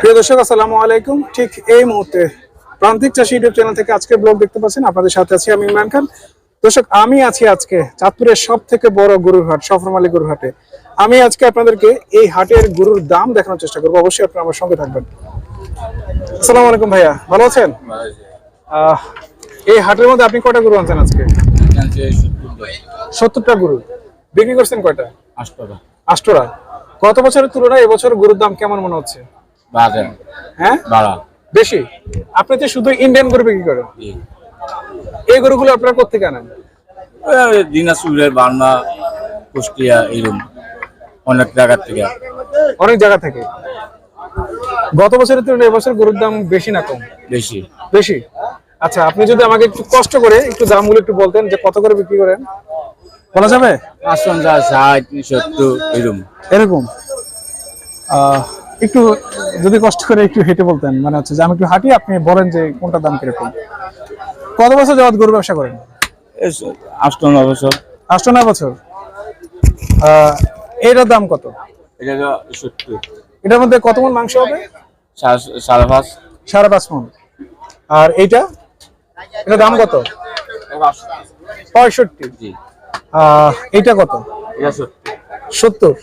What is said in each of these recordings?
প্রিয় দর্শক আসসালামু আলাইকুম। ঠিক এই মুহূর্তে প্রান্তিক চাষি ইউটিউব চ্যানেল থেকে আজকে ব্লগ দেখতে পাচ্ছেন। আপনাদের সাথে আছি আমি ইমরান খান। দর্শক আমি আছি আজকে চাঁদপুরের সব থেকে বড় গরুর হাট সফরমালী গরুর হাটে। আমি আজকে আপনাদেরকে এই হাটের গরুর দাম দেখানোর চেষ্টা করব। অবশ্যই আপনারা আমার সঙ্গে থাকবেন। আসসালামু আলাইকুম ভাইয়া ভালো আছেন? আহ, এই হাটের মধ্যে আপনি কটা গরু আনছেন আজকে? সত্তরটা গরু। বিক্রি করছেন কয়টা? আষ্টরা। গত বছরের তুলনায় এবছর গরুর দাম কেমন মনে হচ্ছে? হ্যাঁ? বাড়া। বেশি? আপনি তো শুধু ইন্ডিয়ান গরু বিক্রি করেন। এই গরুগুলো আপনারা কোথেকে আনেন? দিনাজপুরের বার্মা কুষ্টিয়া এরকম অনেক জায়গার থেকে। অনেক জায়গা থেকে। গত বছরের তুলনায় এবছর গরুর দাম বেশি না কম? বেশি। বেশি? আচ্ছা আপনি যদি আমাকে একটু কষ্ট করে একটু দামগুলো একটু বলতেন যে কত করে বিক্রি করেন? বলা যাবে? পাঁচশো ষাট সত্তর এরকম। এরকম। একটু যদি কষ্ট করে একটু হেঁটে বলতেন মানে হচ্ছে যে আমি একটু হাঁটি আপনি বলেন যে কোনটা দাম কীরকম। কত বছর যাবত গরু ব্যবসা করেন? আষ্ট ন বছর। আষ্ট নয় বছর এটার দাম কত? এটা সত্তর। এটার মধ্যে কত মন মাংস হবে? সাড়ে পাঁচ। সাড়ে পাঁচ মন। আর এইটা? এটার দাম কত? পঁয়ষট্টি। জি। আহ, এইটা কত? সত্তর।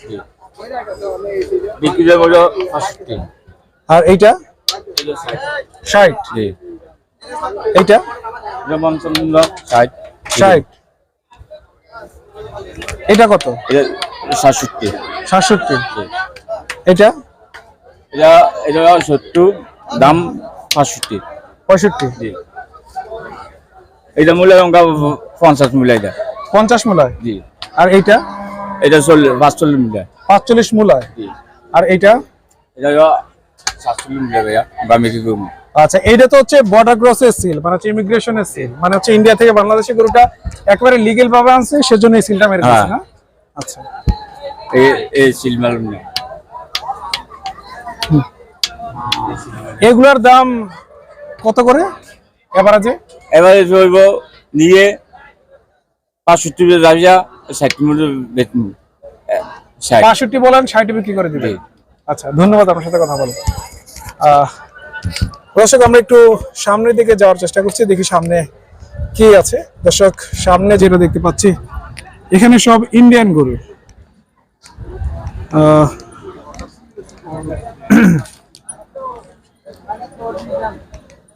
আর এইটা? এটা ষাট। ষাট? এইটা? এটা ষাট। ষাট। এটা কত? এটা সাতষট্টি। সাতষট্টি। এটা? এটা এটা সত্তর দাম পাঁচষট্টি পঁয়ষট্টি। এটা মূল্য পঞ্চাশ মূল্য এটা। পঞ্চাশ মূলায়? জি। আর এইটা? এটা চল্লিশ পাঁচচল্লিশ মূল্য। পাঁচচল্লিশ মূলায়। জি। আর এইটা? এটা সাতচল্লিশ মূল্য ভাইয়া বা মেকি করব আচ্ছা এইটা তো হচ্ছে বর্ডার ক্রসের সিল মানে হচ্ছে ইমিগ্রেশনের সিল মানে হচ্ছে ইন্ডিয়া থেকে বাংলাদেশে গরুটা একবারে লিগেল ভাবে আনছে সেজন্য এই সিলটা মেরে দিয়েছে হ্যাঁ। না? আচ্ছা। এই এই সিলমাল না এগুলার দাম কত করে? এভারেজে? এবারে চলবো নিয়ে পাঁচষট্টি যাবিয়া ষাট বেতন। ষাট। বাষট্টি বলেন ষাট বিক্রি করে দিবে আচ্ছা ধন্যবাদ আপনার সাথে কথা বলে। দর্শক আমরা একটু সামনের দিকে যাওয়ার চেষ্টা করছি দেখি সামনে কি আছে। দর্শক সামনে যেটা দেখতে পাচ্ছি এখানে সব ইন্ডিয়ান গরু।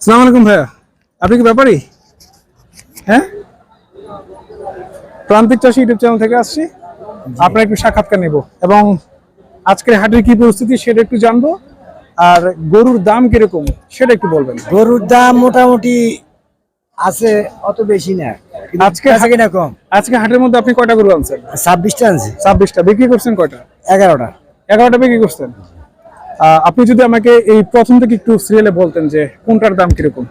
আসসালামু আলাইকুম ভাইয়া। আপনি কি ব্যাপারী? হ্যাঁ? প্রান্তিক চাষি ইউটিউব চ্যানেল থেকে আসছি। আপনার একটু সাক্ষাৎকার নেব। এবং আজকের হাটের কি পরিস্থিতি সেটা একটু জানব। আর গরুর দাম কীরকম সেটা একটু বলবেন। গরুর দাম মোটামুটি আছে অত বেশি না। আজকে আছে কিনা কম। আজকে হাটের মধ্যে আপনি কয়টা গরু আনছেন? ছাব্বিশটা আনছে। ছাব্বিশটা। বিক্রি করছেন কয়টা? এগারোটা। এগারোটা বিক্রি করছেন। আপনি যদি আমাকে এই প্রথম থেকে একটু সিরিয়ালে বলতেন যে কোনটার দাম কীরকম?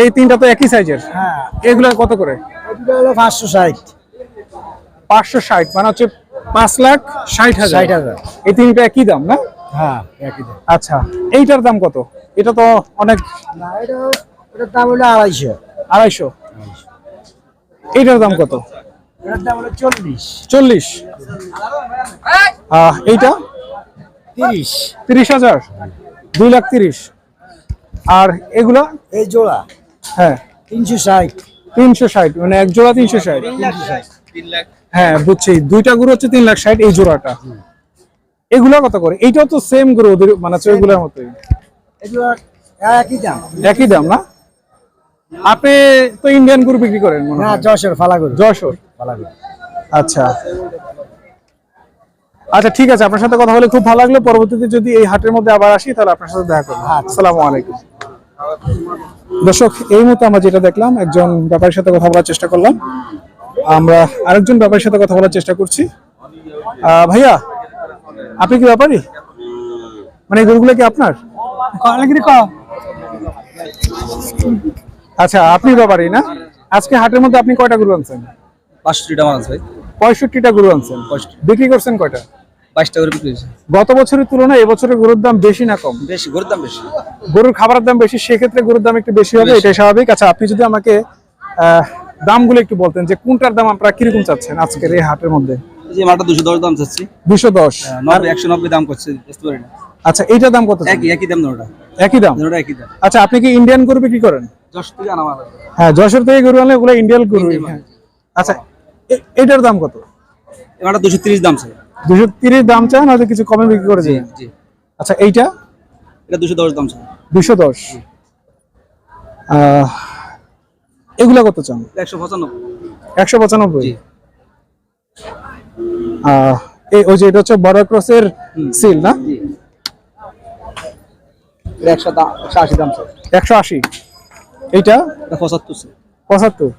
এই তিনটা তো একই সাইজের হ্যাঁ। এগুলো কত করে? হলো পাঁচশো ষাট। পাঁচশো ষাট মানে হচ্ছে পাঁচ লাখ ষাট হাজার। ষাট হাজার। এই তিনটা একই দাম না? হ্যাঁ একই দাম। আচ্ছা এইটার দাম কত? এটা তো অনেক না এটা ওটার দাম হলো আড়াইশো। আড়াইশো? এইটার দাম কত? এটার দাম হলো চল্লিশ। চল্লিশ? এইটা? তিরিশ। তিরিশ হাজার? দুই লাখ তিরিশ। আর এগুলা? এই জোড়া। হ্যাঁ। তিনশো ষাট। তিনশো ষাট মানে এক জোড়া তিনশো ষাট। হ্যাঁ বুঝছি। দুইটা গরু হচ্ছে তিন লাখ ষাট এই জোড়াটা। এগুলা কত করে? এইটাও তো সেম গরু ওদের মানে ওইগুলোর মতোই। একই দাম। একই দাম না? আপনি তো ইন্ডিয়ান গরু বিক্রি করেন মনে হয়। যশোর ফালা গরু। যশোর? ফালা গরু। আচ্ছা। আচ্ছা ঠিক আছে। আপনার সাথে কথা বলে খুব ভালো লাগল। পরবর্তীতে যদি এই হাটের মধ্যে আবার আসি তাহলে আপনার সাথে দেখা করব। আসসালামু আলাইকুম। দর্শক এই মুহূর্তে আমরা যেটা দেখলাম একজন ব্যাপারীর সাথে কথা বলার চেষ্টা করলাম। আমরা আরেকজন ব্যাপারীর সাথে কথা বলার চেষ্টা করছি। ভাইয়া আপনি কি ব্যাপারী? মানে এই গরুগুলো কি আপনার? আচ্ছা আপনি ব্যাপারী না? আজকে হাটের মধ্যে আপনি কয়টা গরু আনছেন? পাঁচশোটা মাছ ভাই। পঁয়ষট্টিটা গরু আনছেন। বিক্রি করছেন কয়টা? বাইশটা করে বিক্রি হয়েছে। গত বছরের তুলনায় এবছরের গরুর দাম বেশি না কম? বেশি গরুর দাম বেশি। গরুর খাবারের দাম বেশি সেক্ষেত্রে গরুর দাম একটু বেশি হবে এটাই স্বাভাবিক। আচ্ছা আপনি যদি আমাকে দামগুলো একটু বলতেন যে কোনটার দাম আপনারা কীরকম চাচ্ছেন আজকের এই হাটের মধ্যে? যে মাটা দুশো দশ দাম চাচ্ছি। দুশো দশ। একশো নব্বই দাম করছে আচ্ছা দাম কত একই একই দাম ওটা একই দাম? ওটা একই দাম। আচ্ছা আপনি কি ইন্ডিয়ান গরু বিক্রি করেন? দশ থেকে আনা হ্যাঁ যশোর থেকে গরু আনলে ওগুলো ইন্ডিয়ান গরু। হ্যাঁ। আচ্ছা এটার দাম কত? এবারটা দুশো তিরিশ দাম ছিল দুশো তিরিশ দাম চান হয়তো কিছু কমে বিক্রি করে দিবেন আচ্ছা এইটা? এটা দুশো দশ দাম ছিল দুশো দশ। এগুলা কত চান? একশো পঁচানব্বই। একশো পঁচানব্বই? এই ওই যে এটা হচ্ছে বড় ক্রসের সিল না? একশো আশি দাম একশো আশি। এইটা? পঁচাত্তর পঁচাত্তর।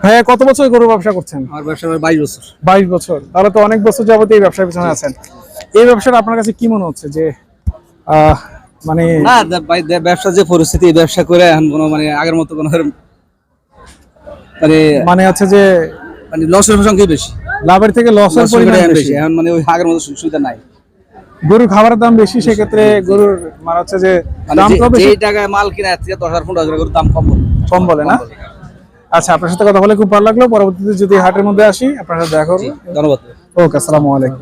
ভাইয়া কত বছর গরু ব্যবসা করছেন? আমার ব্যবসা বাইশ বছর। বাইশ বছর। তাহলে তো অনেক বছর যাবত এই ব্যবসার পিছনে আছেন। এই ব্যবসাটা আপনার কাছে কি মনে হচ্ছে যে মানে না ব্যবসার যে পরিস্থিতি ব্যবসা করে এখন কোনো মানে আগের মতো কোনো মানে মানে হচ্ছে যে মানে লসের সংখ্যাই বেশি। লাভের থেকে লসের পরিমাণ বেশি। এখন মানে ওই আগের মতো সুবিধা নাই। গরুর খাবারের দাম বেশি সেক্ষেত্রে গরুর মানে হচ্ছে যে মানে যে- দামটাও বেশি। টাকায় মাল কিনা দশ হাজার পনেরো হাজার করে দাম কম কম বলে না? আচ্ছা আপনার সাথে কথা বলে খুব ভালো লাগল। পরবর্তীতে যদি হাটের মধ্যে আসি আপনার সাথে দেখা করব ধন্যবাদ। ওকে আসসালামু আলাইকুম।